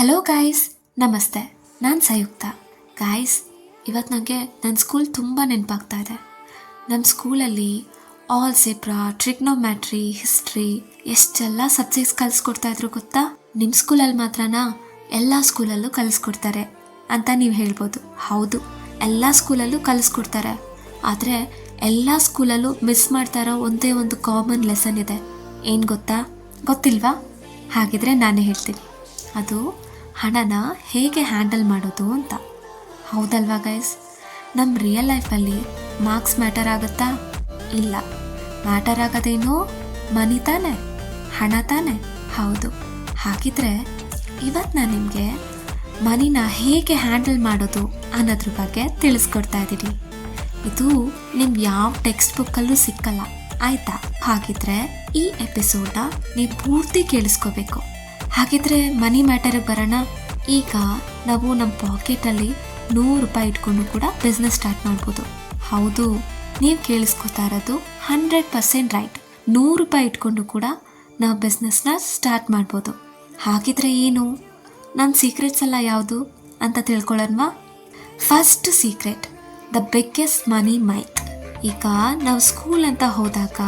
Hello guys ನಮಸ್ತೆ. ನಾನು ಸಂಯುಕ್ತ. Guys ಇವತ್ತು ನನಗೆ ನನ್ನ ಸ್ಕೂಲ್ ತುಂಬ ನೆನಪಾಗ್ತಾ ಇದೆ. ನಮ್ಮ ಸ್ಕೂಲಲ್ಲಿ ಆಲ್ ಸೆಪ್ರಾ ಟ್ರಿಗ್ನೋಮ್ಯಾಟ್ರಿ ಹಿಸ್ಟ್ರಿ ಎಷ್ಟೆಲ್ಲ ಸಬ್ಜೆಕ್ಟ್ಸ್ ಕಲಿಸ್ಕೊಡ್ತಾ ಇದ್ರು ಗೊತ್ತಾ? ನಿಮ್ಮ ಸ್ಕೂಲಲ್ಲಿ ಮಾತ್ರನಾ? ಎಲ್ಲ ಸ್ಕೂಲಲ್ಲೂ ಕಲಿಸ್ಕೊಡ್ತಾರೆ ಅಂತ ನೀವು ಹೇಳ್ಬೋದು. ಹೌದು, ಎಲ್ಲ ಸ್ಕೂಲಲ್ಲೂ ಕಲಿಸ್ಕೊಡ್ತಾರೆ. ಆದರೆ ಎಲ್ಲ ಸ್ಕೂಲಲ್ಲೂ ಮಿಸ್ ಮಾಡ್ತಾ ಒಂದೇ ಒಂದು ಕಾಮನ್ ಲೆಸನ್ ಇದೆ. ಏನು ಗೊತ್ತಾ? ಗೊತ್ತಿಲ್ವಾ? ಹಾಗಿದ್ರೆ ನಾನೇ ಹೇಳ್ತೀನಿ. ಅದು ಹಣನ ಹೇಗೆ ಹ್ಯಾಂಡಲ್ ಮಾಡೋದು ಅಂತ. ಹೌದಲ್ವಾ ಗೈಸ್? ನಮ್ಮ ರಿಯಲ್ ಲೈಫಲ್ಲಿ ಮಾರ್ಕ್ಸ್ ಮ್ಯಾಟರ್ ಆಗುತ್ತಾ? ಇಲ್ಲ. ಮ್ಯಾಟರ್ ಆಗೋದೇನು ಮನಿ ತಾನೆ, ಹಣ ತಾನೆ? ಹೌದು. ಹಾಗಿದ್ರೆ ಇವತ್ತು ನಾನು ನಿಮಗೆ ಮನಿನ ಹೇಗೆ ಹ್ಯಾಂಡಲ್ ಮಾಡೋದು ಅನ್ನೋದ್ರ ಬಗ್ಗೆ ತಿಳಿಸ್ಕೊಡ್ತಾ ಇದ್ದೀನಿ. ಇದು ನಿಮ್ಗೆ ಯಾವ ಟೆಕ್ಸ್ಟ್ ಬುಕ್ಕಲ್ಲೂ ಸಿಕ್ಕಲ್ಲ. ಆಯಿತಾ? ಹಾಗಿದ್ರೆ ಈ ಎಪಿಸೋಡ್ನ ನೀವು ಪೂರ್ತಿ ಕೇಳಿಸ್ಕೋಬೇಕು. ಹಾಗಿದ್ರೆ ಮನಿ ಮ್ಯಾಟರ್ಗೆ ಬರೋಣ. ಈಗ ನಾವು ನಮ್ಮ ಪಾಕೆಟಲ್ಲಿ ನೂರು ರೂಪಾಯಿ ಇಟ್ಕೊಂಡು ಕೂಡ ಬಿಸ್ನೆಸ್ ಸ್ಟಾರ್ಟ್ ಮಾಡ್ಬೋದು. ಹೌದು, ನೀವು ಕೇಳಿಸ್ಕೊತಾ ಇರೋದು ಹಂಡ್ರೆಡ್ ಪರ್ಸೆಂಟ್ ರೈಟ್ ನೂರು ರೂಪಾಯಿ ಇಟ್ಕೊಂಡು ಕೂಡ ನಾವು ಬಿಸ್ನೆಸ್ನ ಸ್ಟಾರ್ಟ್ ಮಾಡ್ಬೋದು. ಹಾಗಿದ್ರೆ ಏನು? ನನ್ನ ಸೀಕ್ರೆಟ್ಸ್ ಎಲ್ಲ ಯಾವುದು ಅಂತ ತಿಳ್ಕೊಳ್ಳೋಣವಾ? First secret the biggest money myth ಈಗ ನಾವು ಸ್ಕೂಲ್ ಅಂತ ಹೋದಾಗ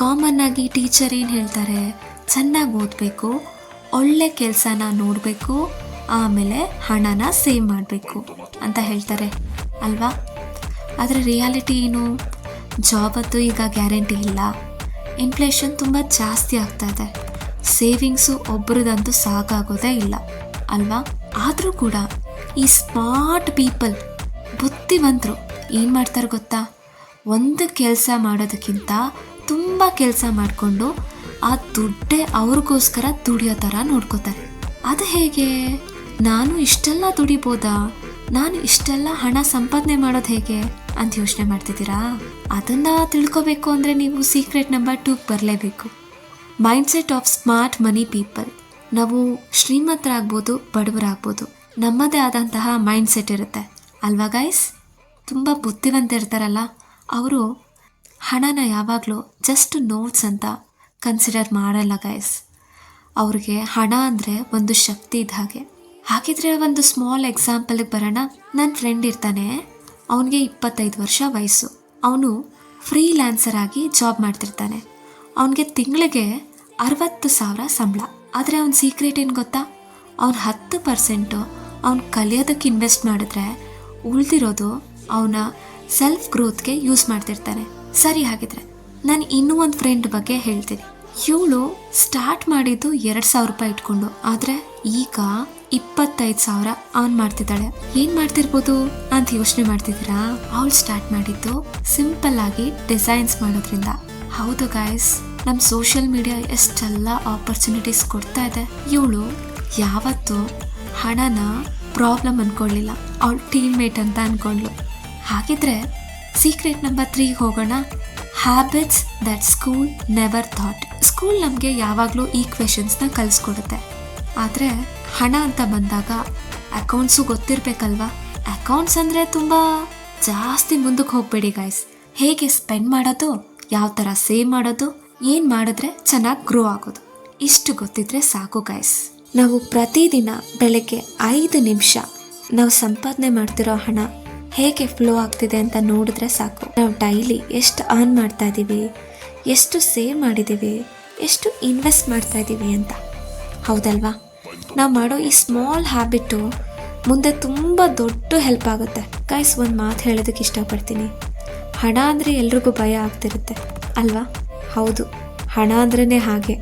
ಕಾಮನ್ ಆಗಿ ಟೀಚರ್ ಏನು ಹೇಳ್ತಾರೆ? ಚೆನ್ನಾಗಿ ಓದಬೇಕು ಒಳ್ಳೆ ಕೆಲಸನ ನೋಡಬೇಕು, ಆಮೇಲೆ ಹಣನ ಸೇವ್ ಮಾಡಬೇಕು ಅಂತ ಹೇಳ್ತಾರೆ, ಅಲ್ವಾ? ಆದರೆ ರಿಯಾಲಿಟಿ ಏನು? ಜಾಬತ್ತು ಈಗ ಗ್ಯಾರಂಟಿ ಇಲ್ಲ. ಇನ್ಫ್ಲೇಷನ್ ತುಂಬ ಜಾಸ್ತಿ ಆಗ್ತಾ ಇದೆ. ಸೇವಿಂಗ್ಸು ಒಬ್ಬರದಂತೂ ಸಾಕಾಗೋದೇ ಇಲ್ಲ, ಅಲ್ವಾ? ಆದರೂ ಕೂಡ ಈ ಸ್ಮಾರ್ಟ್ ಪೀಪಲ್ ಬುದ್ಧಿವಂತರು ಏನು ಮಾಡ್ತಾರೆ ಗೊತ್ತಾ? ಒಂದು ಕೆಲಸ ಮಾಡೋದಕ್ಕಿಂತ ತುಂಬ ಕೆಲಸ ಮಾಡಿಕೊಂಡು ಆ ದುಡ್ಡೇ ಅವ್ರಿಗೋಸ್ಕರ ದುಡಿಯೋ ಥರ ನೋಡ್ಕೋತಾರೆ. ಅದು ಹೇಗೆ? ನಾನು ಇಷ್ಟೆಲ್ಲ ದುಡಿಬೋದಾ? ನಾನು ಇಷ್ಟೆಲ್ಲ ಹಣ ಸಂಪಾದನೆ ಮಾಡೋದು ಹೇಗೆ? ಅಂತ ಯೋಚನೆ ಮಾಡ್ತಿದ್ದೀರಾ? ಅದನ್ನ ತಿಳ್ಕೊಬೇಕು ಅಂದರೆ ನೀವು ಸೀಕ್ರೆಟ್ ನಂಬರ್ ಟೂಗೆ ಬರಲೇಬೇಕು. Mindset of smart money people ನಾವು ಶ್ರೀಮಂತರಾಗ್ಬೋದು, ಬಡವರಾಗ್ಬೋದು. ನಮ್ಮದೇ ಆದಂತಹ ಮೈಂಡ್ಸೆಟ್ ಇರುತ್ತೆ. ಅಲ್ವಾ ಗೈಸ್ ತುಂಬ ಬುದ್ಧಿವಂತ ಇರ್ತಾರಲ್ಲ. ಅವರು ಹಣನ ಯಾವಾಗಲೂ ಜಸ್ಟ್ ನೋಟ್ಸ್ ಅಂತ ಕನ್ಸಿಡರ್ ಮಾಡಲ್ಲ ಗೈಸ್ ಅವ್ರಿಗೆ ಹಣ ಅಂದರೆ ಒಂದು ಶಕ್ತಿ ಇದ್ದ ಹಾಗೆ. ಹಾಗಿದ್ರೆ ಒಂದು ಸ್ಮಾಲ್ ಎಕ್ಸಾಂಪಲ್ಗೆ ಬರೋಣ. ನನ್ನ ಫ್ರೆಂಡ್ ಇರ್ತಾನೆ. ಅವನಿಗೆ ಇಪ್ಪತ್ತೈದು ವರ್ಷ ವಯಸ್ಸು. ಅವನು ಫ್ರೀ ಲ್ಯಾನ್ಸರ್ ಆಗಿ ಜಾಬ್ ಮಾಡ್ತಿರ್ತಾನೆ. ಅವನಿಗೆ ತಿಂಗಳಿಗೆ ಅರವತ್ತು ಸಾವಿರ ಸಂಬಳ. ಆದರೆ ಅವನ ಸೀಕ್ರೆಟ್ ಏನು ಗೊತ್ತಾ? ಅವ್ನು ಹತ್ತು ಪರ್ಸೆಂಟು ಅವ್ನು ಕಲಿಯೋದಕ್ಕೆ ಇನ್ವೆಸ್ಟ್ ಮಾಡಿದ್ರೆ ಉಳಿದಿರೋದು ಅವನ ಸೆಲ್ಫ್ ಗ್ರೋತ್ಗೆ ಯೂಸ್ ಮಾಡ್ತಿರ್ತಾನೆ. ಸರಿ, ಹಾಗಿದ್ರೆ. ನಾನು ಇನ್ನೂ ಒಂದು ಫ್ರೆಂಡ್ ಬಗ್ಗೆ ಹೇಳ್ತೀನಿ. ಇವಳು ಸ್ಟಾರ್ಟ್ ಮಾಡಿದ್ದು ಎರಡು ಸಾವಿರ ರೂಪಾಯಿ ಇಟ್ಕೊಂಡು, ಆದರೆ ಈಗ ಇಪ್ಪತ್ತೈದು ಸಾವಿರ ಆನ್ ಮಾಡ್ತಿದ್ದಾಳೆ. ಏನ್ ಮಾಡ್ತಿರ್ಬೋದು ಅಂತ ಯೋಚನೆ ಮಾಡ್ತಿದ್ದೀರಾ? ಅವಳು ಸ್ಟಾರ್ಟ್ ಮಾಡಿದ್ದು ಸಿಂಪಲ್ ಆಗಿ ಡಿಸೈನ್ಸ್ ಮಾಡೋದ್ರಿಂದ. ಹೌದು ಗಾಯ್ಸ್ ನಮ್ಮ ಸೋಷಿಯಲ್ ಮೀಡಿಯಾ ಎಷ್ಟೆಲ್ಲ ಆಪರ್ಚುನಿಟೀಸ್ ಕೊಡ್ತಾ ಇದೆ. ಇವಳು ಯಾವತ್ತು ಹಣನ ಪ್ರಾಬ್ಲಮ್ ಅನ್ಕೊಳ್ಳಿಲ್ಲ ಅವಳು ಟೀಮ್ ಮೇಟ್ ಅಂತ ಅನ್ಕೊಂಡ್ಲು ಹಾಗಿದ್ರೆ ಸೀಕ್ರೆಟ್ ನಂಬರ್ ತ್ರೀಗೆ ಹೋಗೋಣ. Habits that school never taught school ನಮಗೆ ಯಾವಾಗಲೂ ಈಕ್ವೇಶನ್ಸ್ನ ಕಲಿಸ್ಕೊಡುತ್ತೆ. ಆದರೆ ಹಣ ಅಂತ ಬಂದಾಗ ಅಕೌಂಟ್ಸು ಗೊತ್ತಿರಬೇಕಲ್ವಾ? ಅಕೌಂಟ್ಸ್ ಅಂದರೆ ತುಂಬ ಜಾಸ್ತಿ ಮುಂದಕ್ಕೆ ಹೋಗ್ಬೇಡಿ ಗಾಯ್ಸ್ ಹೇಗೆ ಸ್ಪೆಂಡ್ ಮಾಡೋದು, ಯಾವ ಥರ ಸೇವ್ ಮಾಡೋದು, ಏನು ಮಾಡಿದ್ರೆ ಚೆನ್ನಾಗಿ ಗ್ರೋ ಆಗೋದು. ಇಷ್ಟು ಗೊತ್ತಿದ್ರೆ ಸಾಕು ಗಾಯ್ಸ್ ನಾವು ಪ್ರತಿದಿನ ಬೆಳಗ್ಗೆ ಐದು ನಿಮಿಷ ನಾವು ಸಂಪಾದನೆ ಮಾಡ್ತಿರೋ ಹಣ ಹೇಗೆ ಫ್ಲೋ ಆಗ್ತಿದೆ ಅಂತ ನೋಡಿದ್ರೆ ಸಾಕು. ನಾವು ಡೈಲಿ ಎಷ್ಟು ಆನ್ ಮಾಡ್ತಾ ಇದ್ದೀವಿ ಎಷ್ಟು ಸೇವ್ ಮಾಡಿದ್ದೀವಿ ಎಷ್ಟು ಇನ್ವೆಸ್ಟ್ ಮಾಡ್ತಾ ಇದ್ದೀವಿ ಅಂತ. ಹೌದಲ್ವಾ? ನಾವು ಮಾಡೋ ಈ ಸ್ಮಾಲ್ ಹ್ಯಾಬಿಟ್ಟು ಮುಂದೆ ತುಂಬ ದೊಡ್ಡ ಹೆಲ್ಪ್ ಆಗುತ್ತೆ. ಗೈಸ್ ಒಂದು ಮಾತು ಹೇಳೋದಕ್ಕೆ ಇಷ್ಟಪಡ್ತೀನಿ. ಹಣ ಅಂದರೆ ಎಲ್ರಿಗೂ ಭಯ ಆಗ್ತಿರುತ್ತೆ. ಅಲ್ವಾ? ಹೌದು. ಹಣ ಅಂದ್ರೇ ಹಾಗೆ.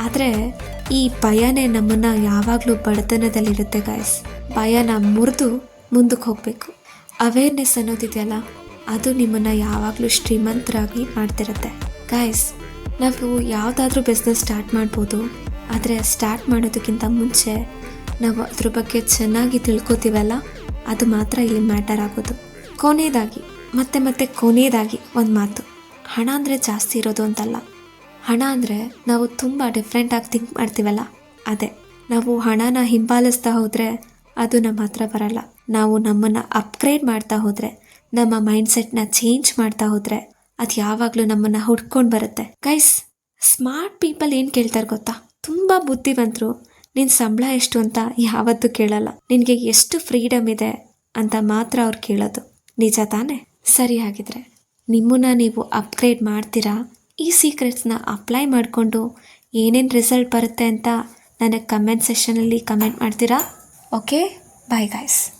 ಆದರೆ ಈ ಭಯನೇ ನಮ್ಮನ್ನು ಯಾವಾಗಲೂ ಬಡತನದಲ್ಲಿರುತ್ತೆ ಗಾಯ್ಸ್ ಭಯನ ಮುರಿದು ಮುಂದಕ್ಕೆ ಹೋಗಬೇಕು. ಅವೇರ್ನೆಸ್ ಅನ್ನೋದಿದೆಯಲ್ಲ, ಅದು ನಿಮ್ಮನ್ನು ಯಾವಾಗಲೂ ಶ್ರೀಮಂತರಾಗಿ ಮಾಡ್ತಿರುತ್ತೆ. ಗಾಯ್ಸ್ ನಾವು ಯಾವುದಾದ್ರೂ ಬಿಸ್ನೆಸ್ ಸ್ಟಾರ್ಟ್ ಮಾಡ್ಬೋದು, ಆದರೆ ಸ್ಟಾರ್ಟ್ ಮಾಡೋದಕ್ಕಿಂತ ಮುಂಚೆ ನಾವು ಅದ್ರ ಬಗ್ಗೆ ಚೆನ್ನಾಗಿ ತಿಳ್ಕೊತೀವಲ್ಲ, ಅದು ಮಾತ್ರ ಇಲ್ಲಿ ಮ್ಯಾಟರ್ ಆಗೋದು. ಕೊನೆಯದಾಗಿ, ಮತ್ತೆ ಮತ್ತೆ ಕೊನೆಯದಾಗಿ ಒಂದು ಮಾತು. ಹಣ ಅಂದರೆ ಜಾಸ್ತಿ ಇರೋದು ಅಂತಲ್ಲ. ಹಣ ಅಂದರೆ ನಾವು ತುಂಬ ಡಿಫ್ರೆಂಟಾಗಿ ಥಿಂಕ್ ಮಾಡ್ತೀವಲ್ಲ, ಅದೇ. ನಾವು ಹಣನ ಹಿಂಬಾಲಿಸ್ತಾ ಹೋದರೆ ಅದು ನಮ್ಮ ಹತ್ರ ಬರಲ್ಲ. ನಾವು ನಮ್ಮನ್ನು ಅಪ್ಗ್ರೇಡ್ ಮಾಡ್ತಾ ಹೋದರೆ, ನಮ್ಮ ಮೈಂಡ್ಸೆಟ್ನ ಚೇಂಜ್ ಮಾಡ್ತಾ ಹೋದರೆ, ಅದು ಯಾವಾಗಲೂ ನಮ್ಮನ್ನು ಹುಡ್ಕೊಂಡು ಬರುತ್ತೆ. ಗೈಸ್ ಸ್ಮಾರ್ಟ್ ಪೀಪಲ್ ಏನು ಕೇಳ್ತಾರೆ ಗೊತ್ತಾ? ತುಂಬ ಬುದ್ಧಿವಂತರು ನಿನ್ನ ಸಂಬಳ ಎಷ್ಟು ಅಂತ ಯಾವತ್ತೂ ಕೇಳಲ್ಲ. ನಿನಗೆ ಎಷ್ಟು ಫ್ರೀಡಮ್ ಇದೆ ಅಂತ ಮಾತ್ರ ಅವ್ರು ಕೇಳೋದು. ನಿಜ ತಾನೇ? ಸರಿ ಹಾಗಿದ್ರೆ, ನಿಮ್ಮನ್ನ ನೀವು ಅಪ್ಗ್ರೇಡ್ ಮಾಡ್ತೀರಾ? ಈ ಸೀಕ್ರೆಟ್ಸ್ನ ಅಪ್ಲೈ ಮಾಡಿಕೊಂಡು ಏನೇನು ರಿಸಲ್ಟ್ ಬರುತ್ತೆ ಅಂತ ನನಗೆ ಕಮೆಂಟ್ ಸೆಷನಲ್ಲಿ ಕಮೆಂಟ್ ಮಾಡ್ತೀರಾ? Okay bye guys